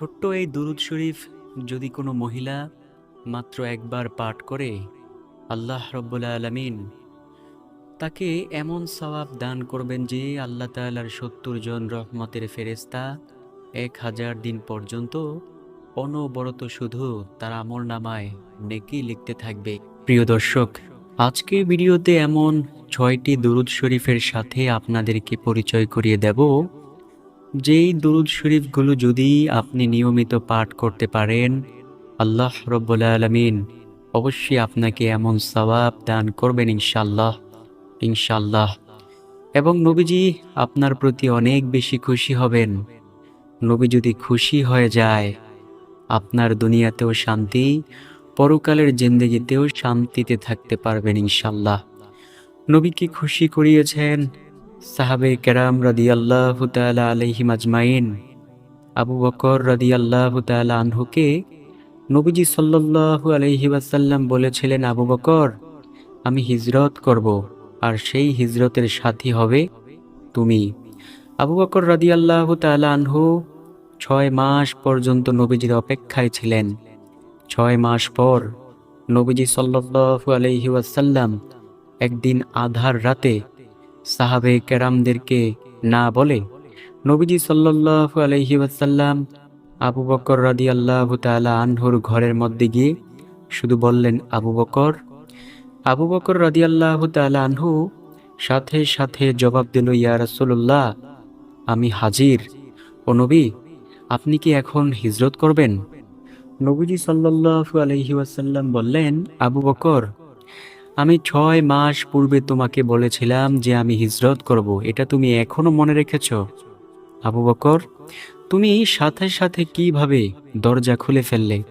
ছোট্ট এই দুরুদ শরীফ যদি কোনো মহিলা মাত্র একবার পাঠ করে, আল্লাহ রব্বুল্লা আলমিন তাকে এমন সওয়াব দান করবেন যে আল্লাহ তাআলার সত্তর জন রহমতের ফেরেস্তা এক হাজার দিন পর্যন্ত অনবরত শুধু তার আমল নামায় নেকি লিখতে থাকবে। প্রিয় দর্শক আজকের ভিডিওতে এমন ছয়টি দুরুদ শরীফের সাথে আপনাদেরকে পরিচয় করিয়ে দেব। যেই দুরুদ শরীফগুলো যদি আপনি নিয়মিত পাঠ করতে পারেন, আল্লাহ রব্বুল আলমিন অবশ্যই আপনাকে এমন সওয়াব দান করবেন ইনশাল্লাহ ইনশাল্লাহ এবং নবীজি আপনার প্রতি অনেক বেশি খুশি হবেন। নবী যদি খুশি হয়ে যায়, আপনার দুনিয়াতেও শান্তি, পরকালের জিন্দগিতেও শান্তিতে থাকতে পারবেন ইনশাল্লাহ নবীকে খুশি করিয়েছেন? সাহাবে কেরাম রাদি আল্লাহ তালা আলহিম আজমাইন আবু বকর রাদি আল্লাহ তালা আনহুকে নবীজি সাল্লাল্লাহু আলহি বলেছিলেন, আবু বকর, আমি হিজরত করব, আর সেই হিজরতের সাথী হবে তুমি। আবু বকর রাদি আল্লাহ তালা আনহু ছয় মাস পর্যন্ত নবীজির অপেক্ষায় ছিলেন। ছয় মাস পর নবীজি সাল্লাল্লাহু আলহি একদিন আধার রাতে সাহাবে কেরামদেরকে না বলে নবীজি সাল্লাল্লাহু আলহি ওয়াসাল্লাম আবু বকর রাদি আল্লাহ তালা আনহুর ঘরের মধ্যে গিয়ে শুধু বললেন, আবু বকর। আবু বকর রাদি আল্লাহ তালা আনহু সাথে সাথে জবাব দিল, ইয়া রাসূলুল্লাহ, আমি হাজির। ও নবী, আপনি কি এখন হিজরত করবেন? নবীজি সাল্লাল্লাহু আলহি ওয়াসাল্লাম বললেন, আবু বকর আমি ছয় মাস পূর্বে তোমাকে বলেছিলাম যে আমি হিজরত করব, এটা তুমি এখনও মনে রেখেছ? আবু বকর, তুমি সাথে সাথে কীভাবে দরজা খুলে ফেললে?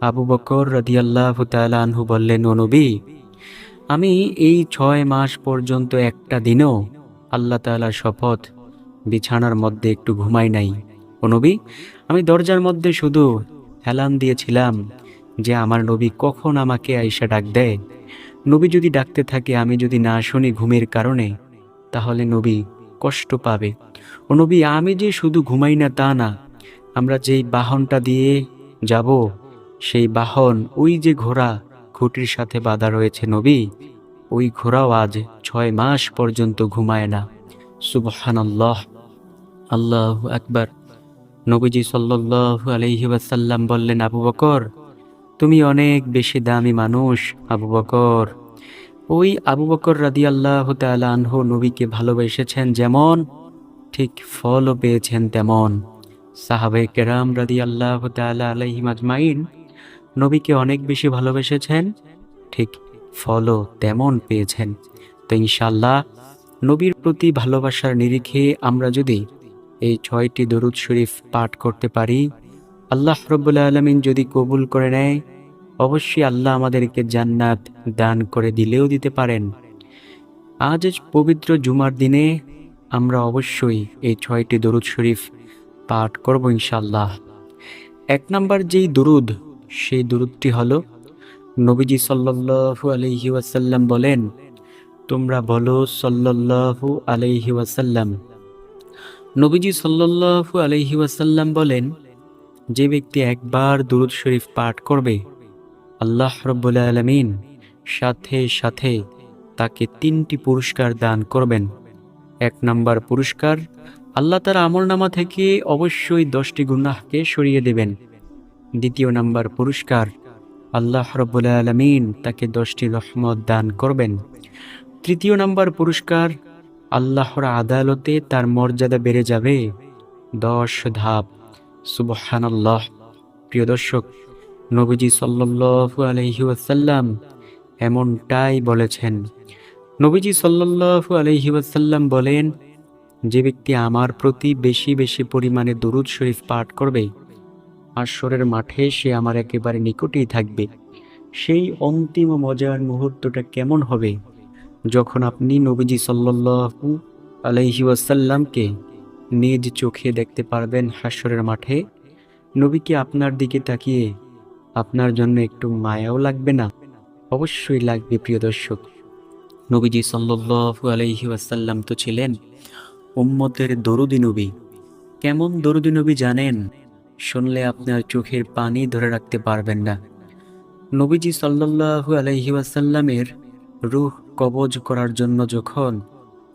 আবু বকর রাদিয়াল্লাহু তাআলা আনহু বললেন নবী, আমি এই ছয় মাস পর্যন্ত একটা দিনও আল্লাহ তাআলার শপথ বিছানার মধ্যে একটু ঘুমাই নাই। নবী, আমি দরজার মধ্যে শুধু হেলান দিয়েছিলাম যে আমার নবী কখন আমাকে আইসা ডাক দেয়। নবী যদি ডাকতে থাকে, আমি যদি না শুনি ঘুমের কারণে, তাহলে নবী কষ্ট পাবে। ও নবী, আমি যে শুধু ঘুমাই না, তা না। আমরা যেই বাহনটা দিয়ে যাব, সেই বাহন, ওই যে ঘোড়া, খুঁটির সাথে বাঁধা রয়েছে নবী, ওই ঘোড়াও আজ ছয় মাস পর্যন্ত ঘুমায় না। সুবহান আল্লাহ আকবার। নবীজি সাল্লাল্লাহু আলাইহি ওয়াসাল্লাম বললেন, আবু বকর তুমি অনেক বেশি দামি মানুষ, আবু বকর। ওই আবু বকর রাদি আল্লাহ আনহু নবীকে ভালোবেসেছেন যেমন, ঠিক ফলও পেয়েছেন তেমন। সাহাবে কেরাম রাদি আল্লাহ আলাইহি মাজমাইন নবীকে অনেক বেশি ভালোবেসেছেন, ঠিক ফলও তেমন পেয়েছেন। তো ইনশাল্লাহ নবীর প্রতি ভালোবাসার নিরিখে আমরা যদি এই ছয়টি দরুদ শরীফ পাঠ করতে পারি আল্লাহ রব্বুল্লা আলমিন যদি কবুল করে নেয়, অবশ্যই আল্লাহ আমাদেরকে জান্নাত দান করে দিলেও দিতে পারেন। আজ পবিত্র জুমার দিনে আমরা অবশ্যই এই ছয়টি দরুদ শরীফ পাঠ করব ইনশাল্লাহ এক নম্বর যেই দরুদ, সেই দরুদটি হলো, নবীজি সাল্লাল্লাহু আলাইহি ওয়াসাল্লাম বলেন, তোমরা বলো সাল্লাল্লাহু আলাইহি ওয়াসাল্লাম। নবীজি সাল্লাল্লাহু আলাইহি ওয়াসাল্লাম বলেন যে ব্যক্তি একবার দুরুদ শরীফ পাঠ করবে, আল্লাহ রব্বুল আলমিন সাথে সাথে তাকে তিনটি পুরস্কার দান করবেন। এক নম্বর পুরস্কার, আল্লাহ তার আমলনামা থেকে অবশ্যই দশটি গুনাহকে সরিয়ে দেবেন। দ্বিতীয় নম্বর পুরস্কার, আল্লাহ রব্বুল আলমিন তাকে দশটি রহমত দান করবেন। তৃতীয় নম্বর পুরস্কার, আল্লাহর আদালতে তার মর্যাদা বেড়ে যাবে। দশ ধাপ সুবহানাল্লাহ। প্রিয় দর্শক, নবীজি সাল্লাল্লাহু আলাইহি ওয়াসাল্লাম এমনটাই বলেছেন। নবীজি সাল্লাল্লাহু আলাইহি ওয়াসাল্লাম বলেন, যে ব্যক্তি আমার প্রতি বেশি বেশি পরিমাণে দরুদ শরীফ পাঠ করবে আশ্বরের মাঠে সে আমার একেবারে নিকটেই থাকবে। সেই অন্তিম মজার মুহূর্তটা কেমন হবে? যখন আপনি নবীজি সাল্লাল্লাহু আলাইহি ওয়াসাল্লামকে নিজ চোখে দেখতে পারবেন হাস্যরের মাঠে। নবীকে আপনার দিকে তাকিয়ে আপনার জন্য একটু মায়াও লাগবে না? অবশ্যই লাগবে, প্রিয় দর্শক। নবীজি সাল্লাল্লাহু আলাইহি ওয়াসাল্লাম তো ছিলেন উম্মতের দরুদি নবী। কেমন দরুদি নবী জানেন? শুনলে আপনার চোখের পানি ধরে রাখতে পারবেন না। নবীজি সাল্লাল্লাহু আলাইহি ওয়াসাল্লামের রূহ কবজ করার জন্য যখন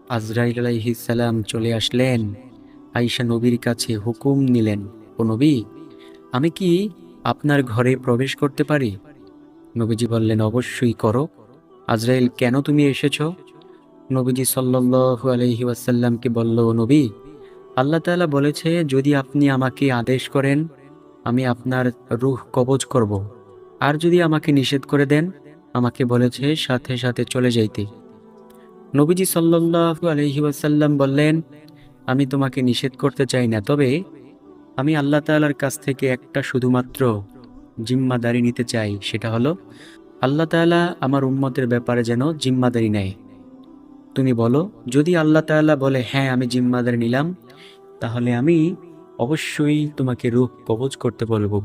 আজরাইল আলাইহিস সালাম চলে আসলেন আইসা নবীর কাছে হুকুম নিলেন, ও নবী, আমি কি আপনার ঘরে প্রবেশ করতে পারি? নবীজি বললেন, অবশ্যই করো। আজরাইল, কেন তুমি এসেছ? নবীজি সাল্লাল্লাহু আলাইহি ওয়াসাল্লামকে বলল, "ও নবী, আল্লাহ তাআলা বলেছে, যদি আপনি আমাকে আদেশ করেন, আমি আপনার রূহ কবজ করব। আর যদি আমাকে নিষেধ করে দেন, আমাকে বলেছে, সাথে সাথে চলে যাইতে। নবীজি সাল্লাল্লাহু আলাইহি ওয়াসাল্লাম বললেন আমি তোমাকে নিষেধ করতে চাই না, তবে আমি আল্লাহ তাআলার কাছ থেকে একটা শুধুমাত্র জিম্মাদারি নিতে চাই, সেটা হলো, আল্লাহ তাআলা আমার উম্মতের ব্যাপারে যেন জিম্মাদারি নেয়। তুমি বলো, যদি আল্লাহ তাআলা বলে হ্যাঁ আমি জিম্মাদারি নিলাম, তাহলে আমি অবশ্যই তোমাকে রূহ কবজ করতে বলব।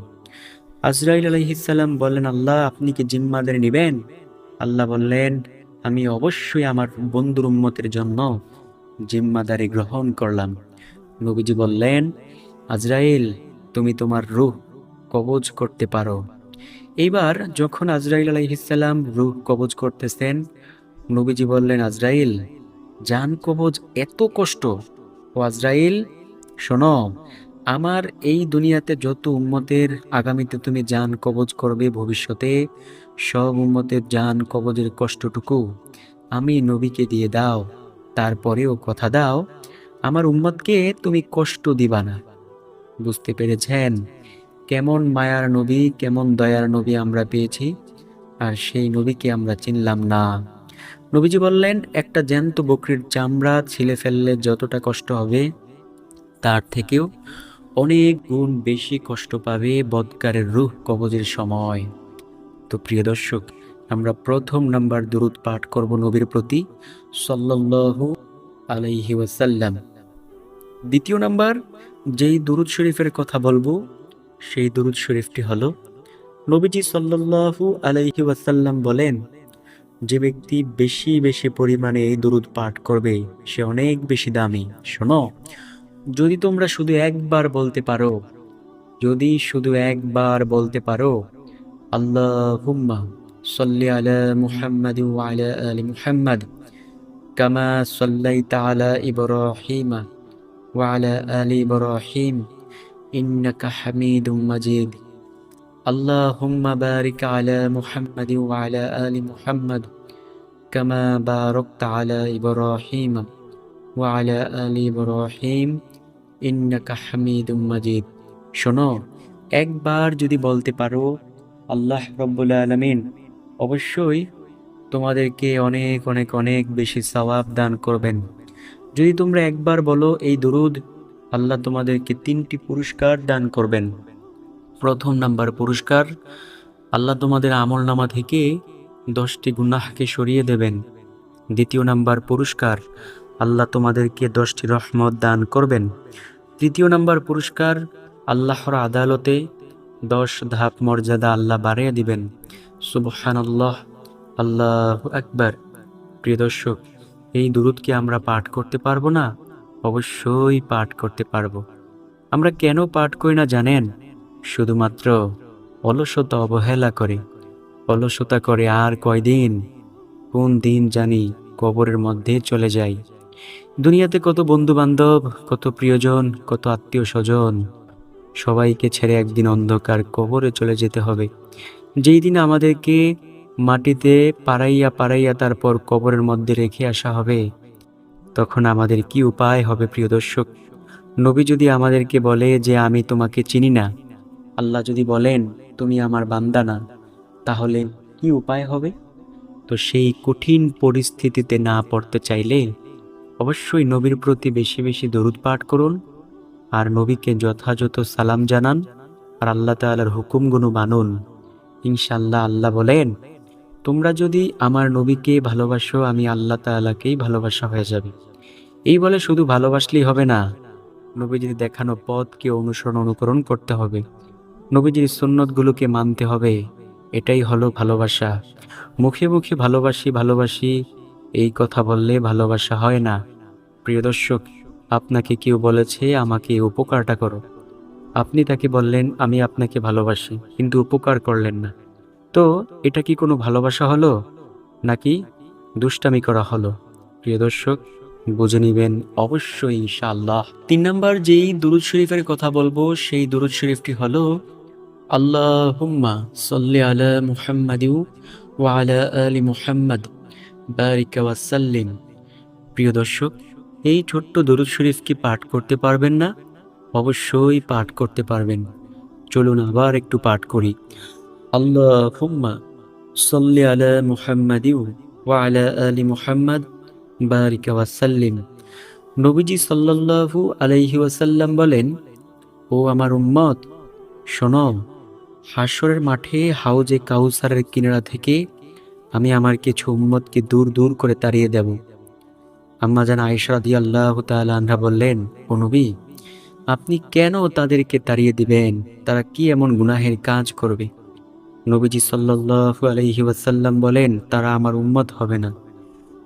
আজরাইল আলাইহিসসালাম বললেন, আল্লাহ, আপনি কি জিম্মাদারি নেবেন? আল্লাহ বললেন, আমি অবশ্যই আমার বন্ধুর উম্মতের জন্য জিম্মাদারি গ্রহণ করলাম। নবীজি বললেন, আজরাইল, তুমি তোমার রূহ কবজ করতে পারো। এইবার যখন আজরাইল আলাইহিসসালাম রূহ কবজ করতেছেন, নবীজি বললেন, আজরাইল জান কবজ এত কষ্ট। ও আজরাইল, শোনো, আমার এই দুনিয়াতে যত উম্মতের আগামীতে তুমি জান কবজ করবে ভবিষ্যতে, সব উম্মতের জান কবজের কষ্টটুকু আমি নবীকে দিয়ে দাও। তারপরেও কথা দাও, আমার উম্মতকে তুমি কষ্ট দিবা না। বুঝতে পেরেছেন? কেমন মায়ার নবী, কেমন দয়ার নবী আমরা পেয়েছি, আর সেই নবীকে আমরা চিনলাম না। নবীজি বললেন, একটা জ্যান্ত বকরির চামড়া ছিলে ফেললে যতটা কষ্ট হবে, তার থেকেও অনেক গুণ বেশি কষ্ট পাবে বদকারের রূহ কবজের সময়। তো প্রিয় দর্শক আমরা প্রথম নাম্বার দুরুদ পাঠ করব নবীর প্রতি, সাল্লাল্লাহু আলাইহি ওয়াসাল্লাম। দ্বিতীয় নাম্বার, যেই দুরুদ শরীফের কথা বলব, সেই দুরুদ শরীফটি হল, নবীজি সাল্লাল্লাহু আলাইহি ওয়াসাল্লাম বলেন, যে ব্যক্তি বেশি বেশি পরিমাণে এই দুরুদ পাঠ করবে, সে অনেক বেশি দামি। শোনো, যদি তোমরা শুধু একবার বলতে পারো, যদি শুধু একবার বলতে পারো, আল্লাহুম্মা সাল্লি আলা মুহাম্মাদ ওয়া আলা আলি মুহাম্মাদ কামা সাল্লাইতা আলা ইব্রাহিমা ওয়া আলা আলি ইব্রাহিম ইন্নাকা হামিদুম মাজিদ اللهم بارك على محمد وعلى آل محمد كما باركت على إبراهيم وعلى آل إبراهيم إنك حميد مجيد শোনো একবার যদি বলতে পারো আল্লাহ রব্বুল আলমিন অবশ্যই তোমাদেরকে অনেক অনেক অনেক বেশি সওয়াব দান করবেন। যদি তোমরা একবার বলো, এই দরুদ আল্লাহ তোমাদেরকে তিনটি পুরস্কার দান করবেন। প্রথম নাম্বার পুরস্কার, আল্লাহ তোমাদের আমল নামা থেকে দশটি গুনাহকে সরিয়ে দেবেন। দ্বিতীয় নাম্বার পুরস্কার, আল্লাহ তোমাদেরকে দশটি রহমত দান করবেন। তৃতীয় নাম্বার পুরস্কার, আল্লাহর আদালতে দশ ধাপ মর্যাদা আল্লাহ বাড়িয়ে দিবেন। সুবহান আল্লাহ আকবার। প্রিয় দর্শক, এই দুরুদ কি আমরা পাঠ করতে পারব না? অবশ্যই পাঠ করতে পারব। আমরা কেন পাঠ করি না জানেন? শুধুমাত্র অলসতা অবহেলা করে। অলসতা করে আর কয়দিন? কোন দিন জানি কবরের মধ্যে চলে যাই। দুনিয়াতে কত বন্ধু বান্ধব কত প্রিয়জন, কত আত্মীয় স্বজন সবাইকে ছেড়ে একদিন অন্ধকার কবরে চলে যেতে হবে। যেই দিন আমাদেরকে মাটিতে পাড়াইয়া পাড়াইয়া তারপর কবরের মধ্যে রেখে আসা হবে, তখন আমাদের কি উপায় হবে প্রিয় দর্শক? নবী যদি আমাদেরকে বলে যে, আমি তোমাকে চিনি না, আল্লাহ যদি বলেন, তুমি আমার বান্দা না, তাহলে কি উপায় হবে? তো সেই কঠিন পরিস্থিতিতে না পড়তে চাইলে অবশ্যই নবীর প্রতি বেশি বেশি দরুদ পাঠ করুন। আর নবীকে যথাযথ সালাম জানান আর আল্লাহ তাআলার হুকুমগুলো মানুন। ইনশাল্লাহ আল্লাহ বলেন, তোমরা যদি আমার নবীকে ভালোবাসো, আমি আল্লাহ তাআলাকেই ভালোবাসা হয়ে যাবে। এই বলে শুধু ভালোবাসলেই হবে না, নবীজির দেখানো পথকে অনুসরণ অনুকরণ করতে হবে। নবীজির সুন্নতগুলোকে মানতে হবে, এটাই হলো ভালোবাসা। মুখে মুখে ভালোবাসি ভালোবাসি, এই কথা বললে ভালোবাসা হয় না। প্রিয় দর্শক আপনাকে কেউ বলেছে আমাকে উপকারটা করো। আপনি তাকে বললেন, আমি আপনাকে ভালোবাসি, কিন্তু উপকার করলেন না। তো, এটা কি কোনো ভালোবাসা হলো? নাকি দুষ্টামি করা হলো? প্রিয় দর্শক, বুঝে নিবেন, অবশ্যই ইনশাআল্লাহ। তিন নম্বর যেই দুরুদ শরীফের কথা বলব, সেই দুরুদ শরীফটি হলো, আল্লাহুম্মা সাল্লি আলা মুহাম্মাদিউ ওয়া আলা আলি মুহাম্মাদ, বারিকা ওয়াসাল্লিম প্রিয় দর্শক এই ছোট্ট দরুদ শরীফ কি পাঠ করতে পারবেন না? অবশ্যই পাঠ করতে পারবেন। চলুন আবার একটু পাঠ করি। আল্লাহুম্মা সাল্লি আলা মুহাম্মাদিউ ওয়া আলা আলি মুহাম্মাদ, বারিকা ওয়াসাল্লিম নবীজি সাল্লাল্লাহু আলাইহি ওয়াসাল্লাম বলেন, ও আমার উম্মত, শোনো হাসরের মাঠে হাউজে কাউসারের কিনারা থেকে আমি আমার কিছু উম্মতকে দূর দূর করে তাড়িয়ে দেব। আম্মা জান আয়েশা রাদিয়াল্লাহু তাআলা আনহা বললেন, ও নবী, আপনি কেন তাদেরকে তাড়িয়ে দিবেন? তারা কি এমন গুনাহের কাজ করবে? নবীজি সাল্লাল্লাহু আলাইহি ওয়াসাল্লাম বলেন, তারা আমার উম্মত হবে না।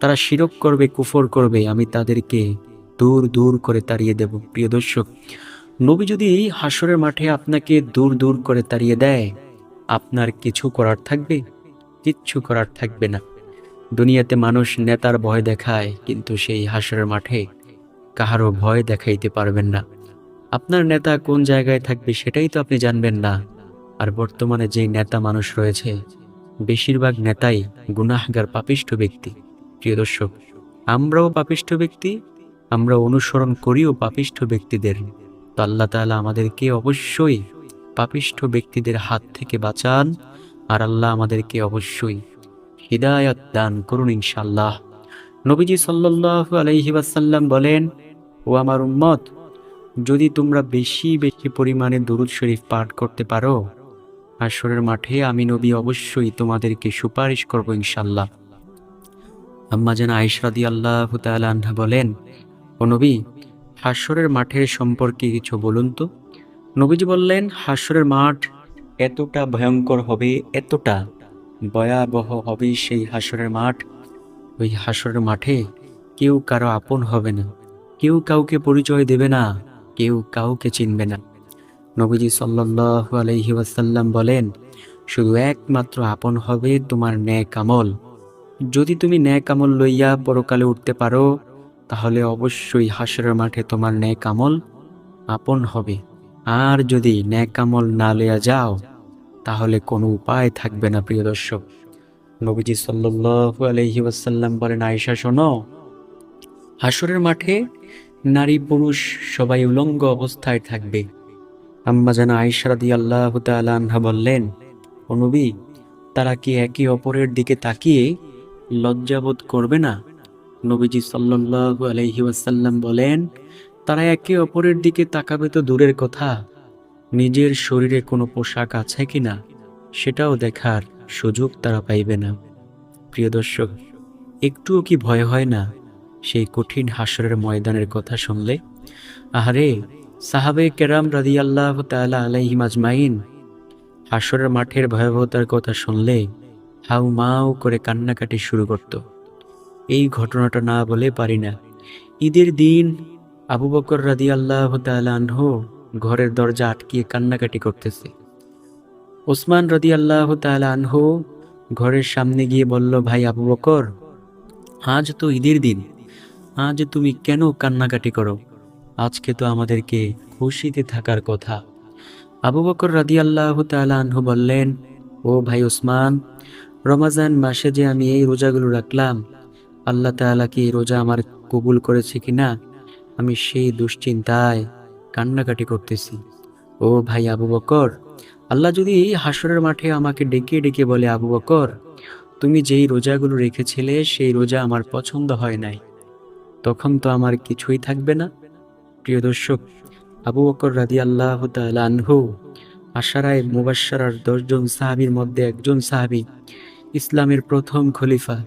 তারা শিরক করবে, কুফর করবে, আমি তাদেরকে দূর দূর করে তাড়িয়ে দেব। প্রিয় দর্শক, নবী যদি হাসরের মাঠে আপনাকে দূর দূর করে তাড়িয়ে দেয়, আপনার কিছু করার থাকবে, কিচ্ছু করার থাকবে না। দুনিয়াতে মানুষ নেতার ভয় দেখায়, কিন্তু সেই হাসরের মাঠে কাহারও ভয় দেখাইতে পারবেন না। আপনার নেতা কোন জায়গায় থাকবে সেটাই তো আপনি জানবেন না। আর বর্তমানে যেই নেতা মানুষ রয়েছে, বেশিরভাগ নেতাই গুনাহগার পাপিষ্ঠ ব্যক্তি। প্রিয় দর্শক, আমরাও পাপিষ্ঠ ব্যক্তি, আমরা অনুসরণ করিও পাপিষ্ঠ ব্যক্তিদের। তো আল্লাহ তাআলা আমাদেরকে অবশ্যই পাপিষ্ঠ ব্যক্তিদের হাত থেকে বাঁচান, আর আল্লাহ আমাদেরকে অবশ্যই হৃদায়ত দান করুন ইনশাল্লাহ নবীজি সাল্লাল্লাহু আলাইহি ওয়াসাল্লাম বলেন, ও আমার উম্মত, যদি তোমরা বেশি বেশি পরিমাণে দুরুদ শরীফ পাঠ করতে পারো, আসরের মাঠে আমি নবী অবশ্যই তোমাদেরকে সুপারিশ করব ইনশাল্লাহ আম্মা যেন আইসরাদি আল্লাহ আনহা বলেন, ও নবী, হাসরের মাঠের সম্পর্কে কিছু বলুন তো। নবীজি বললেন, হাসরের মাঠ এতটা ভয়ঙ্কর হবে, এতটা ভয়াবহ হবে সেই হাসরের মাঠ। ওই হাসরের মাঠে কেউ কারও আপন হবে না। কেউ কাউকে পরিচয় দেবে না, কেউ কাউকে চিনবে না। নবীজি সাল্লাল্লাহু আলাইহি ওয়াসাল্লাম বলেন, শুধু একমাত্র আপন হবে তোমার ন্যাক আমল। যদি তুমি ন্যাক আমল লইয়া পরকালে উঠতে পারো, তাহলে অবশ্যই হাসরের মাঠে তোমার ন্যাক আমল আপন হবে। আর যদি ন্যাক আমল না লইয়া যাও তাহলে কোনো উপায় থাকবে না, প্রিয় দর্শক। নবীজি সাল্লাল্লাহু আলাইহি ওয়াসাল্লাম বলেন, আয়েশা, শোনো হাসরের মাঠে নারী পুরুষ সবাই উলঙ্গ অবস্থায় থাকবে। আম্মা যেন আয়েশা রাদিয়াল্লাহু তাআলা আনহা বললেন, ও নবী, তারা কি একে অপরের দিকে তাকিয়ে লজ্জাবোধ করবে না? নবীজি সাল্লাল্লাহু আলাইহি ওয়াসাল্লাম বলেন, তারা একে অপরের দিকে তাকাবে তো দূরের কথা। নিজের শরীরে কোনো পোশাক আছে কিনা সেটাও দেখার সুযোগ তারা পাইবে না। প্রিয় দর্শক, একটুও কি ভয় হয় না সেই কঠিন হাসরের ময়দানের কথা শুনলে? আহারে, সাহাবে কেরাম রাদিয়াল্লাহ তাআলা আলাইহিম আজমাইন হাসরের মাঠের ভয়াবহতার কথা শুনলে হাউ মাউ করে কান্নাকাটি শুরু করত। এই ঘটনাটা না বলে পারি না। ঈদের দিন আবু বকর রাদি আল্লাহ আনহু ঘরের দরজা আটকিয়ে কান্নাকাটি করতেছে। ওসমান রাদি আল্লাহ আনহু ঘরের সামনে গিয়ে বলল, ভাই আবু বকর, আজ তো ঈদের দিন। আজ তুমি কেন কান্নাকাটি করো? আজকে তো আমাদেরকে খুশিতে থাকার কথা। আবু বকর রাদি আল্লাহ আনহু বললেন, ও ভাই ওসমান, রমাজান মাসে যে আমি এই রোজাগুলো রাখলাম, আল্লাহ তাআলা কি এই রোজা আমার কবুল করেছে কিনা? আমি সেই দুশ্চিন্তায় কান্নাকাটি করতেছি। ও ভাই আবু বকর, আল্লাহ যদি এই হাসরের মাঠে আমাকে ডেকে ডেকে বলে, আবু বকর, তুমি যেই রোজাগুলো রেখেছিলে, সেই রোজা আমার পছন্দ হয় নাই। তখন তো আমার কিছুই থাকবে না। প্রিয় দর্শক, আবু বকর রাদি আল্লাহ আনহু, আশারায় মুবাসার দশজন সাহাবির মধ্যে একজন সাহাবি ইসলামের প্রথম খলিফা।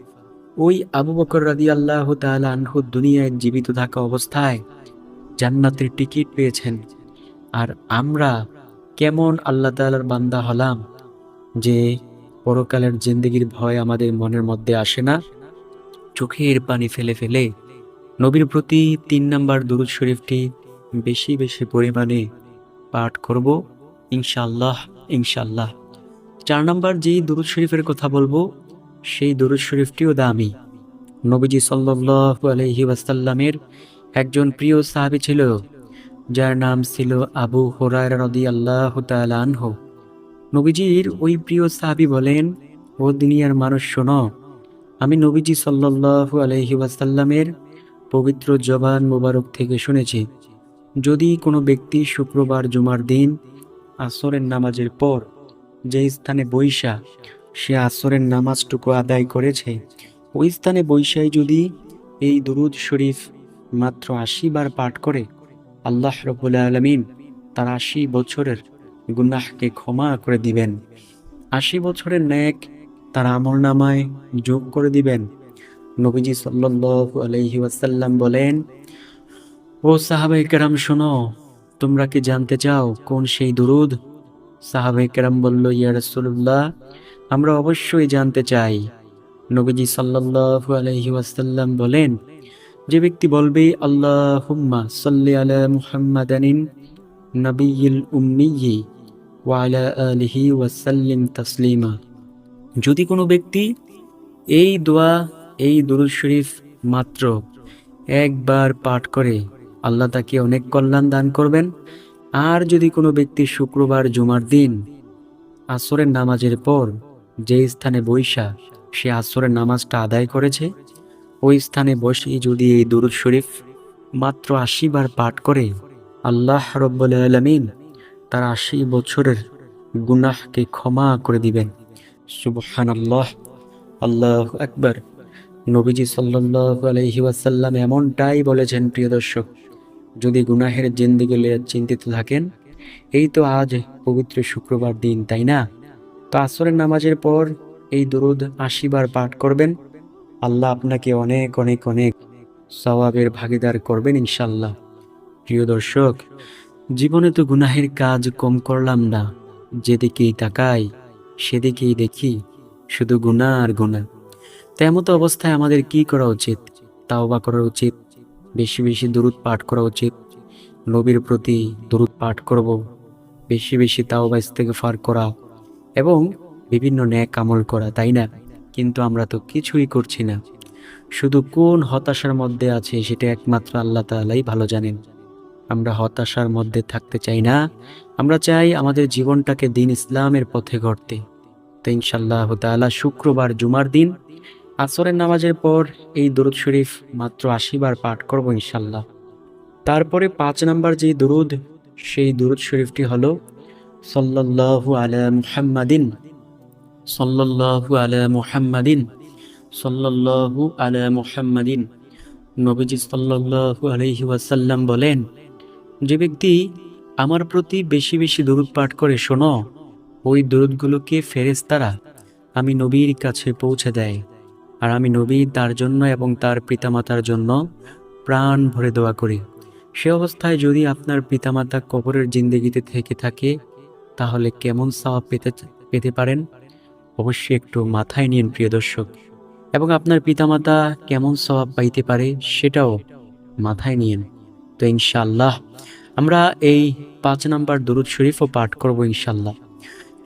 ওই আবু বকর রাদি আল্লাহ আনহু দুনিয়ায় জীবিত থাকা অবস্থায় জান্নাতের টিকিট পেয়েছেন। আর আমরা কেমন আল্লাহ তালার বান্দা হলাম যে পরকালের জিন্দগির ভয় আমাদের মনের মধ্যে আসে না? চোখের পানি ফেলে ফেলে নবীর প্রতি তিন নাম্বার দুরুদ শরীফটি বেশি বেশি পরিমাণে পাঠ করব ইনশাল্লাহ ইনশাল্লাহ চার নম্বর যেই দুরুদ শরীফের কথা বলব, সেই দুরুদ শরীফটিও দামি। নবীজি সাল্লাল্লাহু আলাইহি ওয়াসাল্লামের একজন প্রিয় সাহাবী ছিল, যার নাম ছিল আবু হুরায়রা রাদিয়াল্লাহু তাআলা আনহু। নবীজির ওই প্রিয় সাহাবী বলেন, ও দুনিয়ার মানুষ, শোনো, আমি নবীজি সাল্লাল্লাহু আলাইহি ওয়াসাল্লামের পবিত্র জবান মোবারক থেকে শুনেছি, যদি কোনো ব্যক্তি শুক্রবার জুমার দিন আসরের নামাজের পর যে স্থানে বৈশা সে আসরের নামাজটুকু আদায় করেছে, ওই স্থানে বৈশাই যদি এই দুরুদ শরীফ মাত্র আশি বার পাঠ করে আল্লাহ রবুল্লা আলমিন তার আশি বছরের গুনাহকে ক্ষমা করে দিবেন। আশি বছরের ন্যাক তার আমল নামায় যোগ করে দিবেন। নবীজি সাল্লাল্লাহু আলাইহি ওয়াসাল্লাম বলেন, ও সাহাবাই কেরাম, শোনো, তোমরা কি জানতে চাও কোন সেই দুরুদ? সাহাবাই কেরাম বলল, ইয়া রাসূলুল্লাহ, আমরা অবশ্যই জানতে চাই। নবীজি সাল্লাল্লাহু আলাইহি ওয়াসাল্লাম বলেন যে ব্যক্তি বলবে, আল্লাহুম্মা সাল্লি আলা মুহাম্মাদানিন নবিয়্যিল উম্মিয়্যি ওয়া আলা আলিহি ওয়াসাল্লিম তাসলিমা। যদি কোনো ব্যক্তি এই দোয়া, এই দুরুদ শরীফ মাত্র একবার পাঠ করে, আল্লাহ তাকে অনেক কল্যাণ দান করবেন। আর যদি কোনো ব্যক্তি শুক্রবার, জুমার দিন আসরের নামাজের পর যে স্থানে বৈশা, সে আসরের নামাজটা আদায় করেছে ওই স্থানে বসেই যদি এই দুরুদ শরীফ মাত্র আশি বার পাঠ করে, আল্লাহ রব্বুল আলমিন তার আশি বছরের গুনাহকে ক্ষমা করে দিবেন। সুবহান আল্লাহ আল্লাহ আকবর। নবীজি সাল্লাল্লাহু আলাইহি ওয়াসাল্লাম এমনটাই বলেছেন, প্রিয় দর্শক, যদি গুনাহের জিন্দিগি চিন্তিত থাকেন, এই তো আজ পবিত্র শুক্রবার দিন, তাই না? তো আসরের নামাজের পর এই দুরুদ আশিবার পাঠ করবেন। আল্লাহ আপনাকে অনেক অনেক অনেক সওয়াবের ভাগিদার করবেন ইনশাল্লাহ প্রিয় দর্শক, জীবনে তো গুনাহের কাজ কম করলাম না। যেদিকেই তাকাই, সেদিকেই দেখি শুধু গুণা আর গুণা তেমতো অবস্থায় আমাদের কি করা উচিত? তাওবা করা উচিত? বেশি বেশি দূরত পাঠ করা উচিত? নবীর প্রতি দূরত পাঠ করব? বেশি বেশি তাওবা ইস্তেগফার করা? এবং বিভিন্ন ন্যাক আমল করা, তাই না? কিন্তু আমরা তো কিছুই করছি না। শুধু কোন হতাশার মধ্যে আছে সেটা একমাত্র আল্লাহ তাআলাই ভালো জানেন। আমরা হতাশার মধ্যে থাকতে চাই না। আমরা চাই আমাদের জীবনটাকে দিন ইসলামের পথে গড়তে। তো ইনশাল্লাহ তাআলা শুক্রবার, জুমার দিন, আসরের নামাজের পর এই দরুদ শরীফ মাত্র আশি বার পাঠ করব ইনশাল্লাহ তারপরে পাঁচ নাম্বার যে দরুদ, সেই দরুদ শরীফটি হলো, সাল্লাল্লাহু আলা সাল্লাল্লাহু আলা মুহাম্মাদিন, সাল্লাল্লাহু আলা মুহাম্মাদিন। নবীজি সাল্লাল্লাহু আলাইহি ওয়াসাল্লাম বলেন, যে ব্যক্তি আমার প্রতি বেশি বেশি দরুদ পাঠ করে শোনো, ওই দরুদগুলোকে ফেরেশতারা আমি নবীর কাছে পৌঁছে দেয়। আর আমি নবী তার জন্য এবং তার পিতামাতার জন্য প্রাণ ভরে দোয়া করি। সে অবস্থায় যদি আপনার পিতামাতা কবরের জিন্দগিতে থেকে থাকে, তাহলে কেমন সওয়াব পেতে পেতে পারেন? অবশ্যই একটু মাথায় নিন, প্রিয় দর্শক। এবং আপনার পিতামাতা কেমন সওয়াব পাইতে পারে সেটাও মাথায় নিন। তো ইনশাআল্লাহ, আমরা এই পাঁচ নাম্বার দরুদ শরীফও পাঠ করব ইনশাআল্লাহ।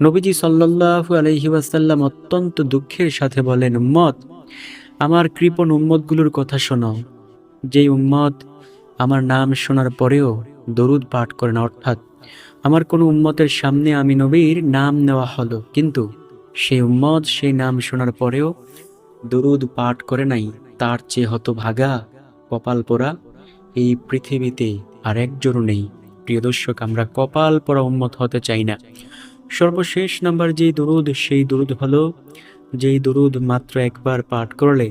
নবীজি সাল্লাল্লাহু আলাইহি ওয়াসাল্লাম অত্যন্ত দুঃখের সাথে বলেন, উম্মত, আমার কৃপণ উম্মতগুলোর কথা শোনো যেই উম্মত আমার নাম শোনার পরেও দরুদ পাঠ করেন অর্থাৎ আমার কোনো উম্মতের সামনে আমি নবীর নাম নেওয়া হলো। কিন্তু সেই উম্মত সেই নাম শোনার পরেও দরুদ পাঠ করে নাই, তার চেয়ে হত ভাগা কপাল পোড়া এই পৃথিবীতে আর একজনও নেই। প্রিয় দর্শক, আমরা কপাল পোড়া উম্মত হতে চাই না। সর্বশেষ নাম্বার যেই দরুদ, সেই দরুদ হলো, যেই দরুদ মাত্র একবার পাঠ করলে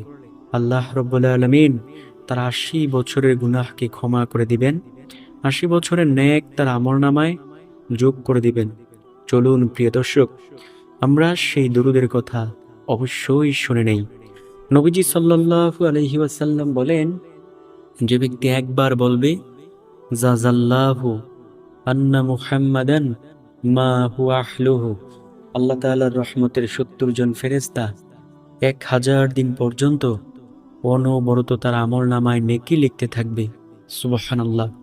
আল্লাহ রব্বুল্লা আলমিন তার আশি বছরের গুনাহকে ক্ষমা করে দিবেন, আশি বছরের ন্যাক তার আমর নামায় যোগ করে দিবেন। চলুন প্রিয় দর্শক আমরা সেই দরুদের কথা অবশ্যই শুনে নেই। নবীজি সাল্লাল্লাহু আলহি ওয়াসাল্লাম বলেন, যে ব্যক্তি একবার বলবে জাজাল্লাহু আন্না মুহাম্মাদান মা হুয়া আহলুহু। আল্লাহ তাআলার রহমতের সত্তর জন ফেরেস্তা এক হাজার দিন পর্যন্ত অনবরত তার আমল নামায় নেকি লিখতে থাকবে। সুবহানাল্লাহ।